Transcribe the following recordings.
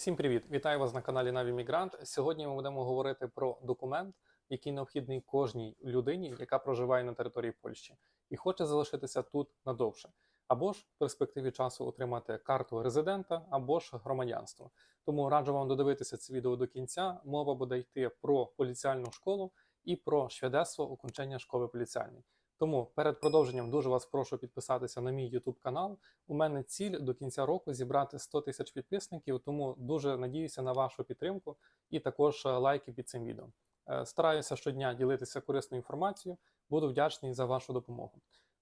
Всім привіт! Вітаю вас на каналі Наві Мігрант. Сьогодні ми будемо говорити про документ, який необхідний кожній людині, яка проживає на території Польщі і хоче залишитися тут надовше, або ж в перспективі часу отримати карту резидента, або ж громадянство. Тому раджу вам додивитися це відео до кінця. Мова буде йти про поліціальну школу і про шведецтво окончання школи поліціальної. Тому перед продовженням дуже вас прошу підписатися на мій YouTube канал. У мене ціль до кінця року зібрати 100 тисяч підписників, тому дуже надіюся на вашу підтримку і також е, лайки під цим відео. Е, Стараюся щодня ділитися корисною інформацією, буду вдячний за вашу допомогу.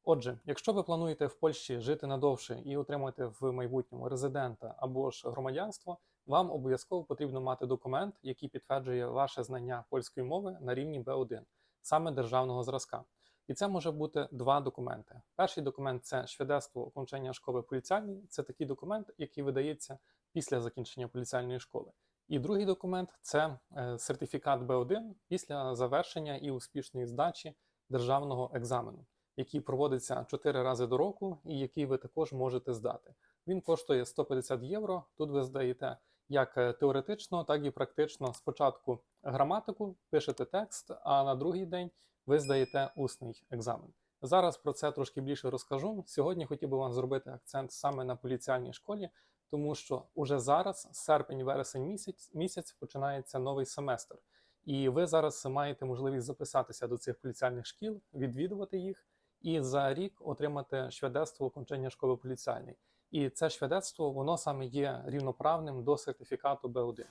Отже, якщо ви плануєте в Польщі жити надовше і отримати в майбутньому резидента або ж громадянство, вам обов'язково потрібно мати документ, який підтверджує ваше знання польської мови на рівні B1, саме державного зразка. І це може бути два документи. Перший документ це свідоцтво окончання школи поліціальної. Це такий документ, який видається після закінчення поліціальної школи. І другий документ це е, сертифікат Б1 після завершення і успішної здачі державного екзамену, який проводиться 4 рази до року, і який ви також можете здати. Він коштує 150 євро. Тут ви здаєте як е, теоретично, так і практично. Спочатку граматику, пишете текст, а на другий день ви здаєте усний екзамен. Зараз про це трошки більше розкажу. Сьогодні хотів би вам зробити акцент саме на поліціальній школі, тому що уже зараз, серпень-вересень місяць, місяць, починається новий семестр, і ви зараз маєте можливість записатися до цих поліціальних шкіл, відвідувати їх і за рік отримати шведецтво окончання школи поліціальної. І це шведецтво воно саме є рівноправним до сертифікату Б1.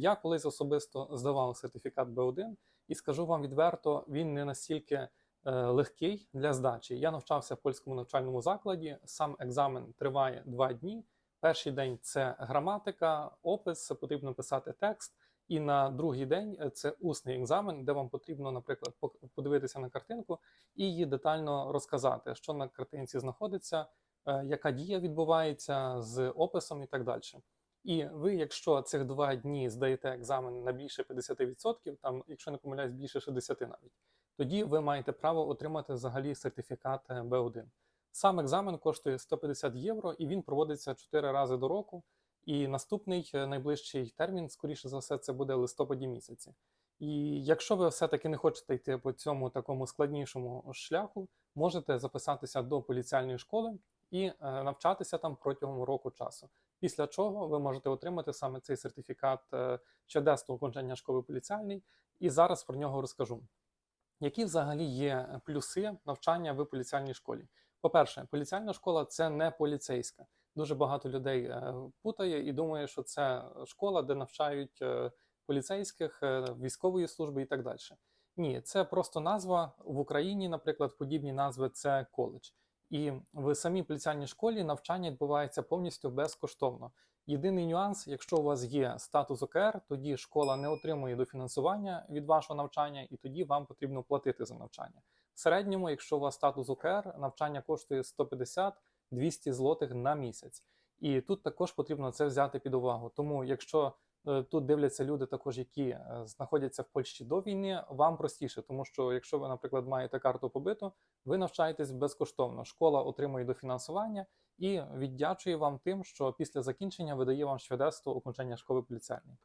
Я колись особисто здавав сертифікат Б1, і скажу вам відверто, він не настільки е, легкий для здачі. Я навчався в польському навчальному закладі. Сам екзамен триває два дні. Перший день це граматика, опис, потрібно писати текст. І на другий день е, це усний екзамен, де вам потрібно, наприклад, подивитися на картинку і її детально розказати, що на картинці знаходиться, е, яка дія відбувається з описом і так далі. І ви, якщо цих два дні здаєте екзамен на більше 50%, там, якщо не помиляюсь, більше 60% навіть, тоді ви маєте право отримати взагалі сертифікат B1. Сам екзамен коштує 150 євро і він проводиться 4 рази до року. І наступний найближчий термін, скоріше за все, це буде листопаді місяці. І якщо ви все-таки не хочете йти по цьому такому складнішому шляху, можете записатися до поліціальної школи і е, навчатися там протягом року часу. Після чого ви можете отримати саме цей сертифікат щоденного окончання школи поліціальної, і зараз про нього розкажу. Які взагалі є плюси навчання в поліціальній школі? По-перше, поліціальна школа це не поліцейська. Дуже багато людей е, путає і думає, що це школа, де навчають е, поліцейських, е, військової служби і так далі. Ні, це просто назва в Україні, наприклад, подібні назви це коледж. І в самій поліціальній школі навчання відбувається повністю безкоштовно. Єдиний нюанс, якщо у вас є статус ОКР, тоді школа не отримує дофінансування від вашого навчання, і тоді вам потрібно платити за навчання. В середньому, якщо у вас статус ОКР, навчання коштує 150-200 злотих на місяць. І тут також потрібно це взяти під увагу. Тому, якщо тут дивляться люди, також які е, знаходяться в Польщі до війни. Вам простіше, тому що якщо ви, наприклад, маєте карту побиту, ви навчаєтесь безкоштовно. Школа отримує дофінансування і віддячує вам тим, що після закінчення видає вам шведецтво окончання школи поліціальної.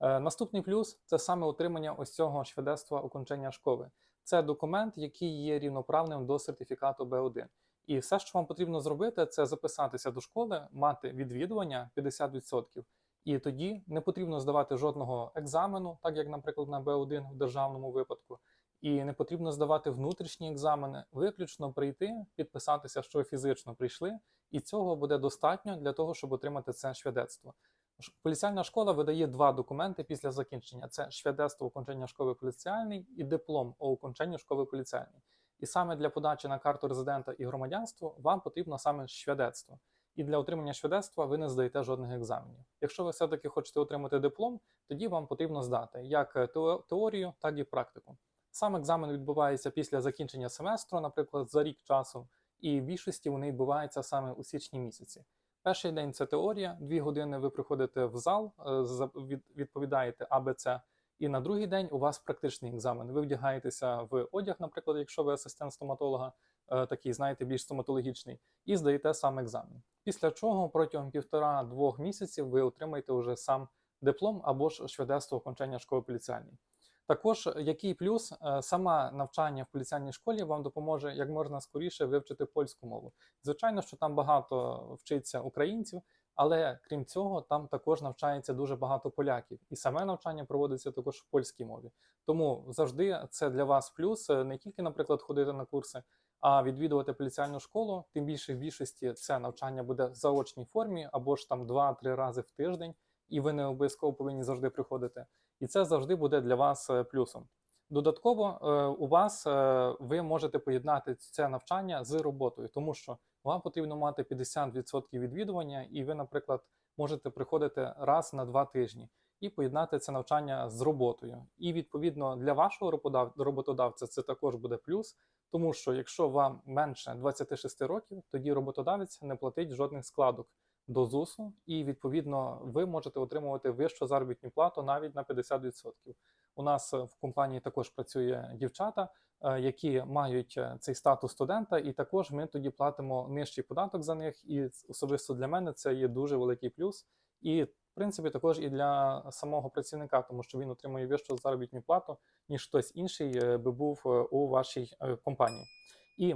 Е, наступний плюс це саме отримання ось цього шведецтва окончання школи. Це документ, який є рівноправним до сертифікату Б1. І все, що вам потрібно зробити, це записатися до школи, мати відвідування 50%. І тоді не потрібно здавати жодного екзамену, так як, наприклад, на Б1 в державному випадку, і не потрібно здавати внутрішні екзамени, виключно прийти, підписатися, що фізично прийшли, і цього буде достатньо для того, щоб отримати це шведецтво. Поліціальна школа видає два документи після закінчення: це шведецтво окончання школи поліціальної і диплом о окончанні школи поліціальної. І саме для подачі на карту резидента і громадянство вам потрібно саме шведецтво і для отримання шведецтва ви не здаєте жодних екзаменів. Якщо ви все-таки хочете отримати диплом, тоді вам потрібно здати як е, теорію, так і практику. Сам екзамен відбувається після закінчення семестру, наприклад, за рік часу, і в більшості вони відбуваються саме у січні місяці. Перший день це теорія, дві години ви приходите в зал, е, відповідаєте АБЦ, і на другий день у вас практичний екзамен. Ви вдягаєтеся в одяг, наприклад, якщо ви асистент стоматолога, такий, знаєте, більш стоматологічний, і здаєте сам екзамен. Після чого протягом півтора-двох місяців ви отримаєте вже сам диплом або ж швиденство окончання школи поліціальної. Також який плюс Е, саме навчання в поліціальній школі вам допоможе як можна скоріше вивчити польську мову. Звичайно, що там багато вчиться українців, але крім цього, там також навчається дуже багато поляків, і саме навчання проводиться також в польській мові. Тому завжди це для вас плюс е, не тільки, наприклад, ходити на курси, а відвідувати поліціальну школу. Тим більше в більшості це навчання буде в заочній формі або ж там 2-3 рази в тиждень, і ви не обов'язково повинні завжди приходити. І це завжди буде для вас е, плюсом. Додатково е, у вас е, ви можете поєднати це навчання з роботою, тому що вам потрібно мати 50% відвідування, і ви, наприклад, можете приходити раз на два тижні і поєднати це навчання з роботою. І відповідно для вашого роботодавця це також буде плюс, тому що якщо вам менше 26 років, тоді роботодавець не платить жодних складок до ЗУСу, і відповідно ви можете отримувати вищу заробітну плату навіть на 50%. У нас в компанії також працює дівчата, е, які мають е, цей статус студента, і також ми тоді платимо нижчий податок за них. І особисто для мене це є дуже великий плюс. І принципі також і для самого працівника, тому що він отримує вищу заробітну плату, ніж хтось інший е, би був е, у вашій е, компанії. І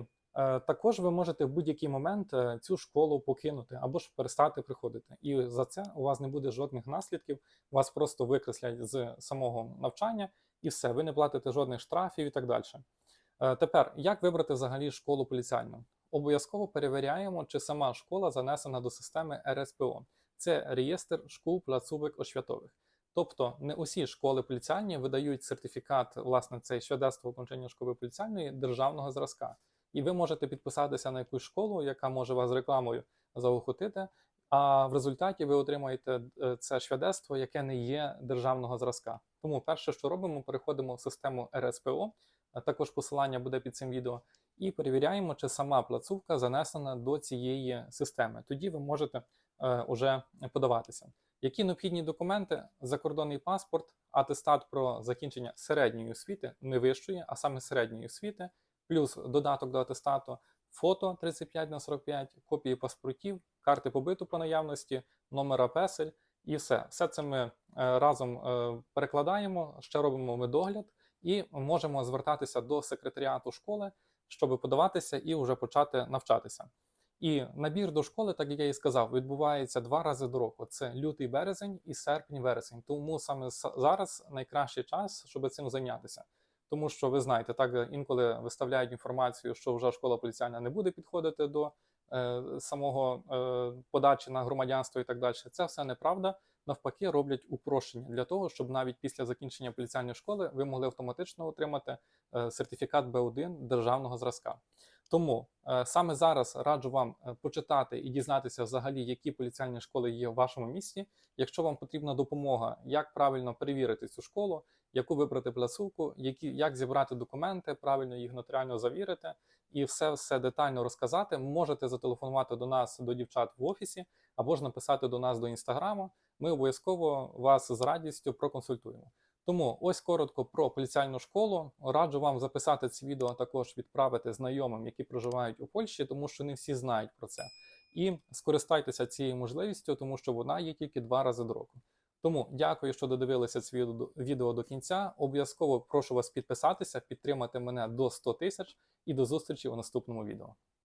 також ви можете в будь-який момент цю школу покинути або ж перестати приходити. І за це у вас не буде жодних наслідків. Вас просто викреслять з самого навчання, і все. Ви не платите жодних штрафів і так далі. Тепер, як вибрати взагалі школу поліціальну? Обов'язково перевіряємо, чи сама школа занесена до системи РСПО. Це реєстр школ плацовик освятових. Тобто не усі школи поліціальні видають сертифікат, власне, цей свідоцтво окончання школи поліціальної державного зразка. І ви можете підписатися на якусь школу, яка може вас рекламою заохотити, а в результаті ви отримаєте е, це свідоцтво, яке не є державного зразка. Тому перше, що робимо, переходимо в систему РСПО, також посилання буде під цим відео, і перевіряємо, чи сама плацувка занесена до цієї системи. Тоді ви можете уже подаватися. Які необхідні документи? Закордонний паспорт, атестат про закінчення середньої освіти, не вищої, а саме середньої освіти, плюс додаток до атестату, фото 35 на 45, копії паспортів, карти побиту по наявності, номера песель і все. Все це ми е, разом е, перекладаємо, ще робимо медогляд і можемо звертатися до секретаріату школи, щоб подаватися і вже почати навчатися. І набір до школи, так як я і сказав, відбувається два рази до року: це лютий березень і серпень-вересень. Тому саме зараз найкращий час, щоб цим зайнятися. Тому що ви знаєте, так інколи виставляють інформацію, що вже школа поліціальна не буде підходити до е, самого е, подачі на громадянство і так далі. Це все неправда. Навпаки, роблять упрощення для того, щоб навіть після закінчення поліціальної школи ви могли автоматично отримати е, сертифікат Б1 державного зразка. Тому е, саме зараз раджу вам е, почитати і дізнатися взагалі, які поліціальні школи є в вашому місті. Якщо вам потрібна допомога, як правильно перевірити цю школу, яку вибрати пласувку, які як зібрати документи, правильно їх нотаріально завірити, і все все детально розказати, можете зателефонувати до нас до дівчат в офісі або ж написати до нас до інстаграму. Ми обов'язково вас з радістю проконсультуємо. Тому ось коротко про поліціальну школу. Раджу вам записати це відео, а також відправити знайомим, які проживають у Польщі, тому що не всі знають про це. І скористайтеся цією можливістю, тому що вона є тільки два рази до року. Тому дякую, що додивилися це відео- до кінця. Обов'язково прошу вас підписатися, підтримати мене до 100 тисяч і до зустрічі у наступному відео.